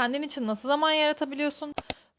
Kendin için nasıl zaman yaratabiliyorsun?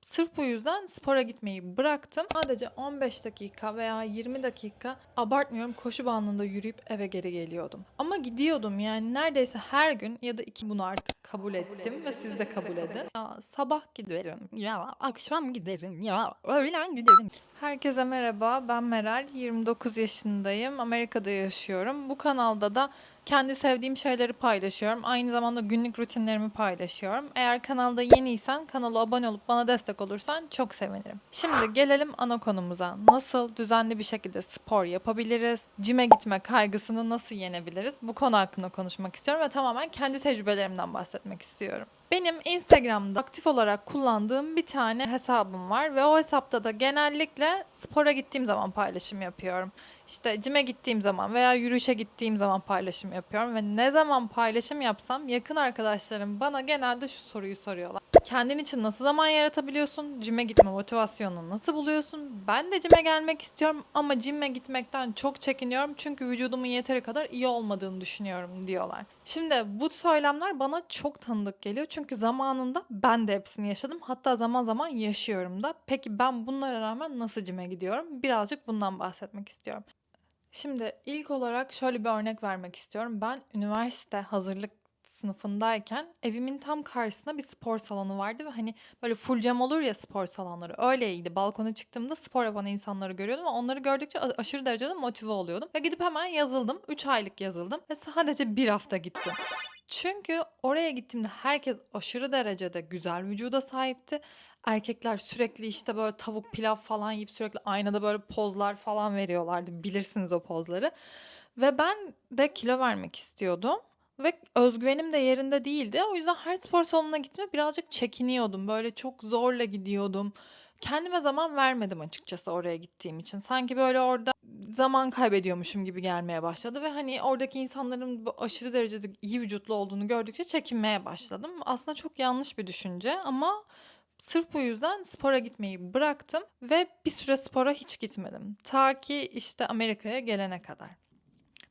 Sırf bu yüzden spora gitmeyi bıraktım. Sadece 15 dakika veya 20 dakika abartmıyorum koşu bandında yürüyüp eve geri geliyordum. Ama gidiyordum yani neredeyse her gün ya da iki bunu artık kabul ettim ve siz de kabul edin. Ya sabah giderim, ya akşam giderim, ya öğlen giderim. Herkese merhaba ben Meral, 29 yaşındayım, Amerika'da yaşıyorum. Bu kanalda da kendi sevdiğim şeyleri paylaşıyorum. Aynı zamanda günlük rutinlerimi paylaşıyorum. Eğer kanalda yeniysen kanala abone olup bana destek olursan çok sevinirim. Şimdi gelelim ana konumuza. Nasıl düzenli bir şekilde spor yapabiliriz? Cime gitme kaygısını nasıl yenebiliriz? Bu konu hakkında konuşmak istiyorum ve tamamen kendi tecrübelerimden bahsetmek istiyorum. Benim Instagram'da aktif olarak kullandığım bir tane hesabım var ve o hesapta da genellikle spora gittiğim zaman paylaşım yapıyorum. İşte cime gittiğim zaman veya yürüyüşe gittiğim zaman paylaşım yapıyorum ve ne zaman paylaşım yapsam yakın arkadaşlarım bana genelde şu soruyu soruyorlar. Kendin için nasıl zaman yaratabiliyorsun? Cime gitme motivasyonunu nasıl buluyorsun? Ben de cime gelmek istiyorum ama cime gitmekten çok çekiniyorum çünkü vücudumun yeteri kadar iyi olmadığını düşünüyorum diyorlar. Şimdi bu söylemler bana çok tanıdık geliyor çünkü zamanında ben de hepsini yaşadım. Hatta zaman zaman yaşıyorum da. Peki ben bunlara rağmen nasıl cime gidiyorum? Birazcık bundan bahsetmek istiyorum. Şimdi ilk olarak şöyle bir örnek vermek istiyorum. Ben üniversite hazırlık sınıfındayken evimin tam karşısında bir spor salonu vardı ve hani böyle full cam olur ya spor salonları öyleydi. Balkona çıktığımda spor yapan insanları görüyordum ve onları gördükçe aşırı derecede motive oluyordum. Ve gidip hemen yazıldım. 3 aylık yazıldım ve sadece bir hafta gittim. Çünkü oraya gittiğimde herkes aşırı derecede güzel vücuda sahipti. Erkekler sürekli işte böyle tavuk pilav falan yiyip sürekli aynada böyle pozlar falan veriyorlardı. Bilirsiniz o pozları. Ve ben de kilo vermek istiyordum. Ve özgüvenim de yerinde değildi. O yüzden her spor salonuna gitme birazcık çekiniyordum. Böyle çok zorla gidiyordum. Kendime zaman vermedim açıkçası oraya gittiğim için. Sanki böyle orada zaman kaybediyormuşum gibi gelmeye başladı ve hani oradaki insanların bu aşırı derecede iyi vücutlu olduğunu gördükçe çekinmeye başladım. Aslında çok yanlış bir düşünce ama sırf bu yüzden spora gitmeyi bıraktım ve bir süre spora hiç gitmedim. Ta ki işte Amerika'ya gelene kadar.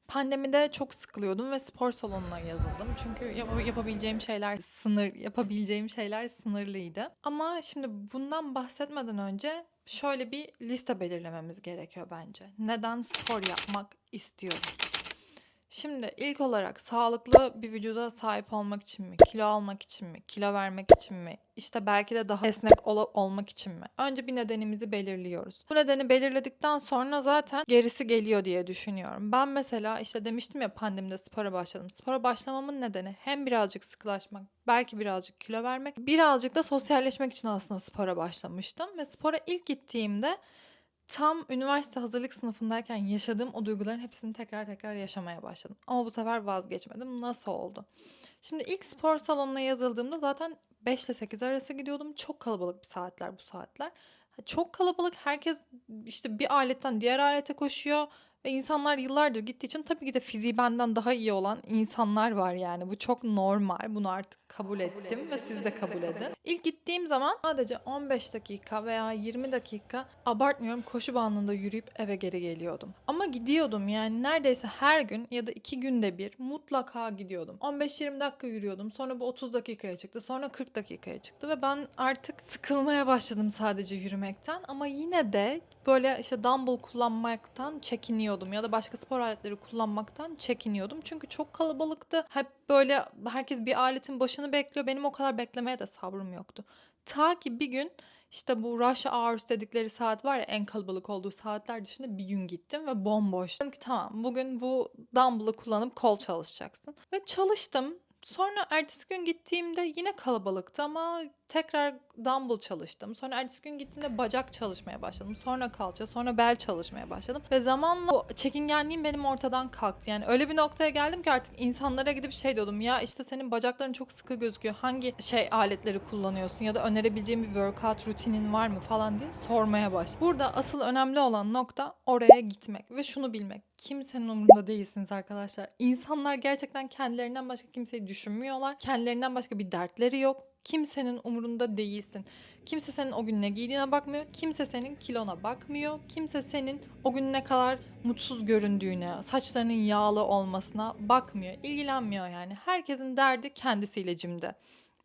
Pandemide çok sıkılıyordum ve spor salonuna yazıldım. Çünkü yap- yapabileceğim şeyler sınır, yapabileceğim şeyler sınırlıydı. Ama şimdi bundan bahsetmeden önce şöyle bir liste belirlememiz gerekiyor bence. Neden spor yapmak istiyoruz? Şimdi ilk olarak sağlıklı bir vücuda sahip olmak için mi, kilo almak için mi, kilo vermek için mi, işte belki de daha esnek ol- olmak için mi? Önce bir nedenimizi belirliyoruz. Bu nedeni belirledikten sonra zaten gerisi geliyor diye düşünüyorum. Ben mesela işte demiştim ya pandemide spora başladım. Spora başlamamın nedeni hem birazcık sıkılaşmak, belki birazcık kilo vermek, birazcık da sosyalleşmek için aslında spora başlamıştım. Ve spora ilk gittiğimde tam üniversite hazırlık sınıfındayken yaşadığım o duyguların hepsini tekrar tekrar yaşamaya başladım. Ama bu sefer vazgeçmedim. Nasıl oldu? Şimdi ilk spor salonuna yazıldığımda zaten 5 ile 8 arası gidiyordum. Çok kalabalık bir saatler bu saatler. Çok kalabalık. Herkes işte bir aletten diğer alete koşuyor. Ve insanlar yıllardır gittiği için tabii ki de fiziği benden daha iyi olan insanlar var yani. Bu çok normal. Bunu artık kabul ettim ve siz de kabul edin. İlk gittiğim zaman sadece 15 dakika veya 20 dakika abartmıyorum koşu bandında yürüyüp eve geri geliyordum. Ama gidiyordum yani neredeyse her gün ya da iki günde bir mutlaka gidiyordum. 15-20 dakika yürüyordum. Sonra bu 30 dakikaya çıktı. Sonra 40 dakikaya çıktı ve ben artık sıkılmaya başladım sadece yürümekten. Ama yine de böyle işte dumbbell kullanmaktan çekiniyordum ya da başka spor aletleri kullanmaktan çekiniyordum. Çünkü çok kalabalıktı. Hep böyle herkes bir aletin başını bekliyor. Benim o kadar beklemeye de sabrım yoktu. Ta ki bir gün işte bu rush hours dedikleri saat var ya en kalabalık olduğu saatler dışında bir gün gittim ve bomboş. Dedim ki tamam bugün bu dumbbell'ı kullanıp kol çalışacaksın. Ve çalıştım. Sonra ertesi gün gittiğimde yine kalabalıktı ama tekrar dumbbell çalıştım. Sonra ertesi gün gittiğimde bacak çalışmaya başladım. Sonra kalça, sonra bel çalışmaya başladım. Ve zamanla o çekingenliğim benim ortadan kalktı. Yani öyle bir noktaya geldim ki artık insanlara gidip şey diyordum. Ya işte senin bacakların çok sıkı gözüküyor. Hangi şey aletleri kullanıyorsun ya da önerebileceğim bir workout rutinin var mı falan diye sormaya başladım. Burada asıl önemli olan nokta oraya gitmek ve şunu bilmek. Kimsenin umurunda değilsiniz arkadaşlar. İnsanlar gerçekten kendilerinden başka kimseyi düşünmüyorlar. Kendilerinden başka bir dertleri yok. Kimsenin umurunda değilsin. Kimse senin o gün ne giydiğine bakmıyor. Kimse senin kilona bakmıyor. Kimse senin o gün ne kadar mutsuz göründüğüne, saçlarının yağlı olmasına bakmıyor. ilgilenmiyor yani. Herkesin derdi kendisiyle cimde.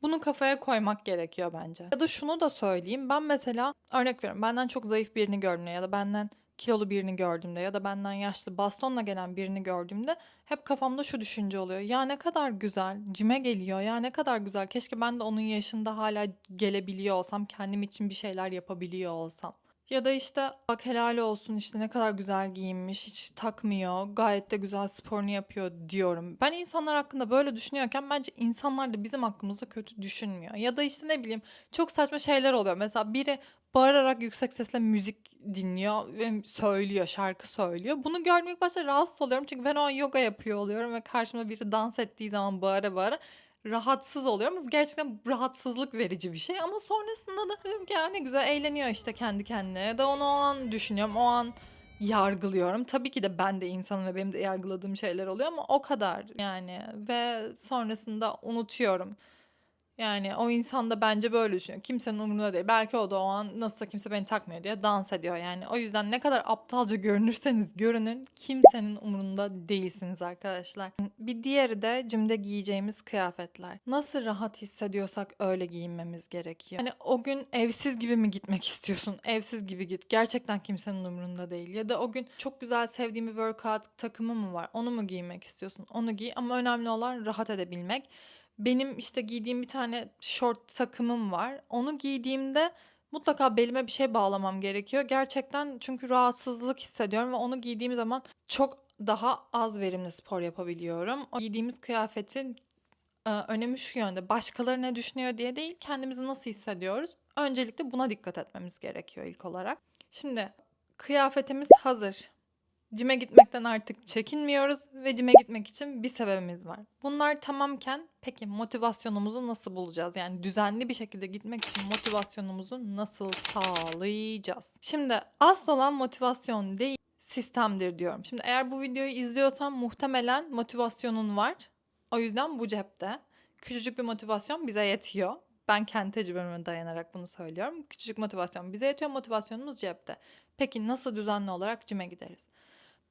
Bunu kafaya koymak gerekiyor bence. Ya da şunu da söyleyeyim. Ben mesela örnek veriyorum. Benden çok zayıf birini gördüğümde ya da benden kilolu birini gördüğümde ya da benden yaşlı bastonla gelen birini gördüğümde hep kafamda şu düşünce oluyor. Ya ne kadar güzel, cime geliyor. Ya ne kadar güzel. Keşke ben de onun yaşında hala gelebiliyor olsam, kendim için bir şeyler yapabiliyor olsam. Ya da işte bak helal olsun işte ne kadar güzel giyinmiş, hiç takmıyor, gayet de güzel sporunu yapıyor diyorum. Ben insanlar hakkında böyle düşünüyorken bence insanlar da bizim hakkımızda kötü düşünmüyor. Ya da işte ne bileyim çok saçma şeyler oluyor. Mesela biri bağırarak yüksek sesle müzik dinliyor ve söylüyor, şarkı söylüyor. Bunu görmek başta rahatsız oluyorum çünkü ben o an yoga yapıyor oluyorum ve karşımda biri dans ettiği zaman bağıra bağıra rahatsız oluyorum. Bu gerçekten rahatsızlık verici bir şey ama sonrasında da diyorum ki ya ne güzel eğleniyor işte kendi kendine ya da onu o an düşünüyorum o an yargılıyorum. Tabii ki de ben de insanım ve benim de yargıladığım şeyler oluyor ama o kadar yani ve sonrasında unutuyorum. Yani o insan da bence böyle düşünüyor. Kimsenin umurunda değil. Belki o da o an nasılsa kimse beni takmıyor diye dans ediyor yani. O yüzden ne kadar aptalca görünürseniz görünün kimsenin umurunda değilsiniz arkadaşlar. Bir diğeri de cimde giyeceğimiz kıyafetler. Nasıl rahat hissediyorsak öyle giyinmemiz gerekiyor. Hani o gün evsiz gibi mi gitmek istiyorsun? Evsiz gibi git. Gerçekten kimsenin umurunda değil. Ya da o gün çok güzel sevdiğim bir workout takımı mı var? Onu mu giymek istiyorsun? Onu giy ama önemli olan rahat edebilmek. Benim işte giydiğim bir tane short takımım var. Onu giydiğimde mutlaka belime bir şey bağlamam gerekiyor. Gerçekten çünkü rahatsızlık hissediyorum ve onu giydiğim zaman çok daha az verimli spor yapabiliyorum. O giydiğimiz kıyafetin e, önemi şu yönde. Başkaları ne düşünüyor diye değil, kendimizi nasıl hissediyoruz? Öncelikle buna dikkat etmemiz gerekiyor ilk olarak. Şimdi kıyafetimiz hazır. Cime gitmekten artık çekinmiyoruz ve cime gitmek için bir sebebimiz var. Bunlar tamamken peki motivasyonumuzu nasıl bulacağız? Yani düzenli bir şekilde gitmek için motivasyonumuzu nasıl sağlayacağız? Şimdi asıl olan motivasyon değil sistemdir diyorum. Şimdi eğer bu videoyu izliyorsan muhtemelen motivasyonun var. O yüzden bu cepte. Küçücük bir motivasyon bize yetiyor. Ben kendi tecrübeme dayanarak bunu söylüyorum. Küçücük motivasyon bize yetiyor, motivasyonumuz cepte. Peki nasıl düzenli olarak cime gideriz?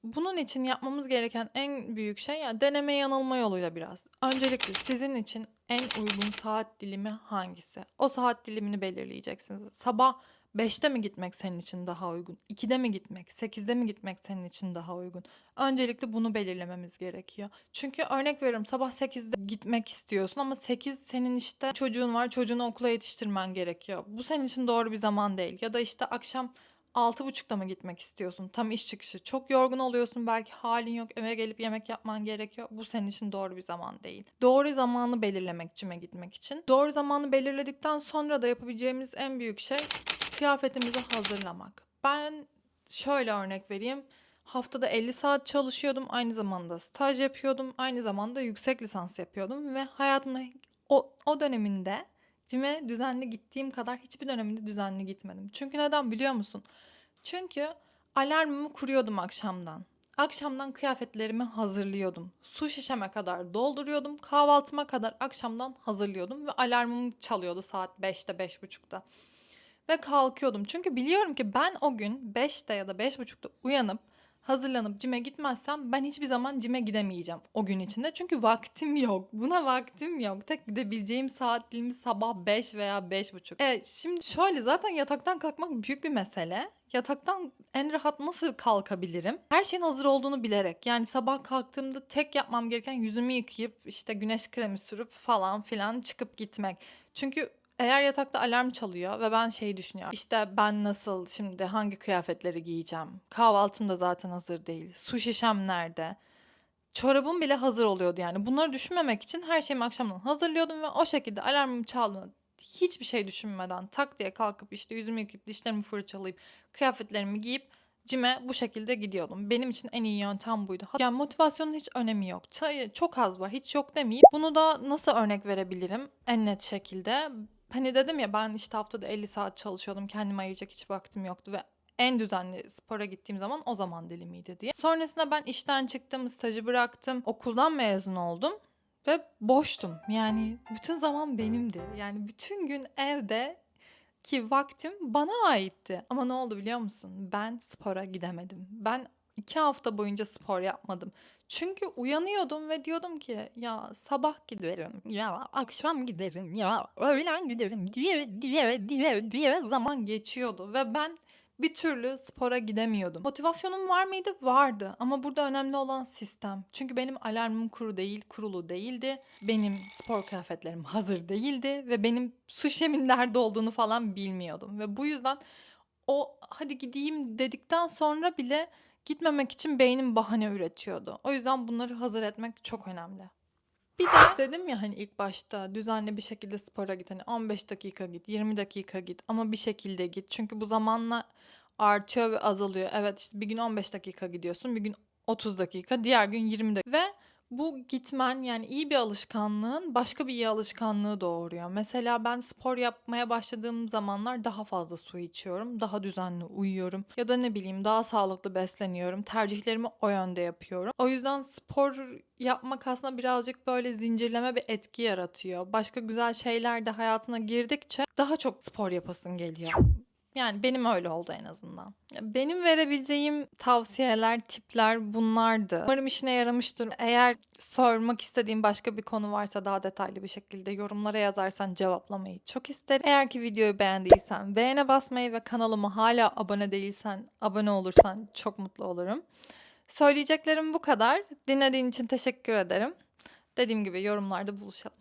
Bunun için yapmamız gereken en büyük şey ya deneme yanılma yoluyla biraz. Öncelikle sizin için en uygun saat dilimi hangisi? O saat dilimini belirleyeceksiniz. Sabah 5'te mi gitmek senin için daha uygun? 2'de mi gitmek? 8'de mi gitmek senin için daha uygun? Öncelikle bunu belirlememiz gerekiyor. Çünkü örnek veriyorum sabah 8'de gitmek istiyorsun ama 8 senin işte çocuğun var çocuğunu okula yetiştirmen gerekiyor. Bu senin için doğru bir zaman değil. Ya da işte akşam 6.30'da mı gitmek istiyorsun? Tam iş çıkışı. Çok yorgun oluyorsun. Belki halin yok. Eve gelip yemek yapman gerekiyor. Bu senin için doğru bir zaman değil. Doğru zamanı belirlemek cime gitmek için. Doğru zamanı belirledikten sonra da yapabileceğimiz en büyük şey kıyafetimizi hazırlamak. Ben şöyle örnek vereyim. Haftada 50 saat çalışıyordum. Aynı zamanda staj yapıyordum. Aynı zamanda yüksek lisans yapıyordum. Ve hayatımda o, o döneminde Cime düzenli gittiğim kadar hiçbir döneminde düzenli gitmedim. Çünkü neden biliyor musun? Çünkü alarmımı kuruyordum akşamdan. Akşamdan kıyafetlerimi hazırlıyordum. Su şişeme kadar dolduruyordum. Kahvaltıma kadar akşamdan hazırlıyordum. Ve alarmım çalıyordu saat 5'te 5.30'da. Ve kalkıyordum. Çünkü biliyorum ki ben o gün 5'te ya da 5.30'da uyanıp hazırlanıp cime gitmezsem ben hiçbir zaman cime gidemeyeceğim o gün içinde. Çünkü vaktim yok. Buna vaktim yok. Tek gidebileceğim saat dilimi sabah 5 veya 5.30. Evet şimdi şöyle zaten yataktan kalkmak büyük bir mesele. Yataktan en rahat nasıl kalkabilirim? Her şeyin hazır olduğunu bilerek. Yani sabah kalktığımda tek yapmam gereken yüzümü yıkayıp işte güneş kremi sürüp falan filan çıkıp gitmek. Çünkü eğer yatakta alarm çalıyor ve ben şeyi düşünüyorum. İşte ben nasıl şimdi hangi kıyafetleri giyeceğim? Kahvaltım da zaten hazır değil. Su şişem nerede? Çorabım bile hazır oluyordu yani. Bunları düşünmemek için her şeyimi akşamdan hazırlıyordum ve o şekilde alarmım çaldığında hiçbir şey düşünmeden tak diye kalkıp işte yüzümü yıkayıp dişlerimi fırçalayıp kıyafetlerimi giyip cime bu şekilde gidiyordum. Benim için en iyi yöntem buydu. Yani motivasyonun hiç önemi yok. Çok az var. Hiç yok demeyip bunu da nasıl örnek verebilirim en net şekilde? Hani dedim ya ben işte haftada 50 saat çalışıyordum. Kendime ayıracak hiç vaktim yoktu ve en düzenli spora gittiğim zaman o zaman dilimiydi diye. Sonrasında ben işten çıktım, stajı bıraktım, okuldan mezun oldum ve boştum. Yani bütün zaman benimdi. Yani bütün gün evde ki vaktim bana aitti. Ama ne oldu biliyor musun? Ben spora gidemedim. Ben 2 hafta boyunca spor yapmadım. Çünkü uyanıyordum ve diyordum ki ya sabah giderim, ya akşam giderim, ya öğlen giderim diye diye diye diye zaman geçiyordu ve ben bir türlü spora gidemiyordum. Motivasyonum var mıydı? Vardı. Ama burada önemli olan sistem. Çünkü benim alarmım kuru değil, kurulu değildi. Benim spor kıyafetlerim hazır değildi ve benim suşemin nerede olduğunu falan bilmiyordum. Ve bu yüzden o hadi gideyim dedikten sonra bile gitmemek için beynim bahane üretiyordu. O yüzden bunları hazır etmek çok önemli. Bir de dedim ya hani ilk başta düzenli bir şekilde spora git. Hani 15 dakika git, 20 dakika git ama bir şekilde git. Çünkü bu zamanla artıyor ve azalıyor. Evet işte bir gün 15 dakika gidiyorsun, bir gün 30 dakika, diğer gün 20 dakika. Ve bu gitmen yani iyi bir alışkanlığın başka bir iyi alışkanlığı doğuruyor. Mesela ben spor yapmaya başladığım zamanlar daha fazla su içiyorum, daha düzenli uyuyorum ya da ne bileyim daha sağlıklı besleniyorum. Tercihlerimi o yönde yapıyorum. O yüzden spor yapmak aslında birazcık böyle zincirleme bir etki yaratıyor. Başka güzel şeyler de hayatına girdikçe daha çok spor yapasın geliyor. Yani benim öyle oldu en azından. Benim verebileceğim tavsiyeler, tipler bunlardı. Umarım işine yaramıştır. Eğer sormak istediğin başka bir konu varsa daha detaylı bir şekilde yorumlara yazarsan cevaplamayı çok isterim. Eğer ki videoyu beğendiysen beğene basmayı ve kanalıma hala abone değilsen abone olursan çok mutlu olurum. Söyleyeceklerim bu kadar. Dinlediğin için teşekkür ederim. Dediğim gibi yorumlarda buluşalım.